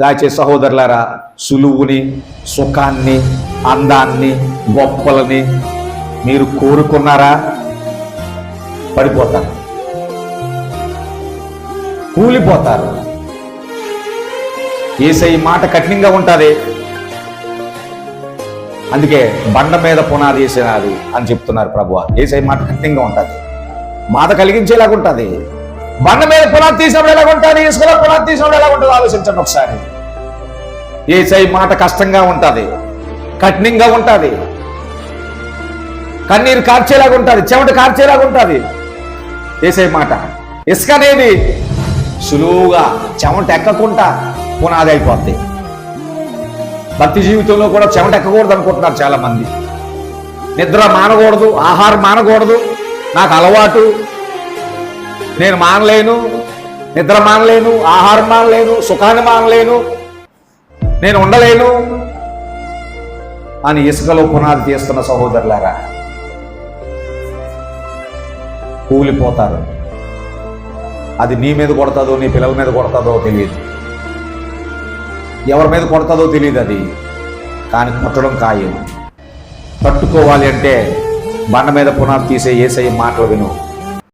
దాచే సహోదరులారా సులువుని సుఖాన్ని అందాన్ని గొప్పలని మీరు కోరుకున్నారా? పడిపోతారు. కూలిపోతారు. ఏసై మాట కఠినంగా ఉంటుంది. అందుకే బండ మీద పునాది వేసినది అని చెప్తున్నారు ప్రభు ఏసై మాట కఠినంగా ఉంటుంది. మాట కలిగించేలాగా ఉంటుంది. బండ మీద పునాది తీసినప్పుడు ఎలా ఉంటుంది? ఇసుకలో పునాది తీసినప్పుడు ఎలా ఉంటుంది? ఆలోచించండి ఒకసారి. ఏసై మాట కష్టంగా ఉంటుంది. కఠినంగా ఉంటుంది. కన్నీరు కార్చేలాగా ఉంటుంది. చెమట కార్చేలాగా ఉంటుంది. ఏసై మాట. ఇసుక అనేది సులువుగా చెమట ఎక్కకుండా పునాది అయిపోద్ది. భక్తి జీవితంలో కూడా చెమట ఎక్కకూడదు అనుకుంటున్నారు చాలా మంది నిద్ర మానకూడదు ఆహారం మానకూడదు. నాకు అలవాటు. నేను మానలేను నిద్ర మానలేను ఆహారం మానలేను సుఖాన్ని మానలేను నేను ఉండలేను అని ఇసుకలో పునాది తీస్తున్న సహోదరులారా కూలిపోతారు. అది నీ మీద కొడతాదో నీ పిల్లల మీద కొడతాదో తెలియదు. ఎవరి మీద కొడతాదో తెలియదు అది కానీ కొట్టడం ఖాయం. తట్టుకోవాలి అంటే బండ మీద పునాది తీసే ఏసై మాటలు విను.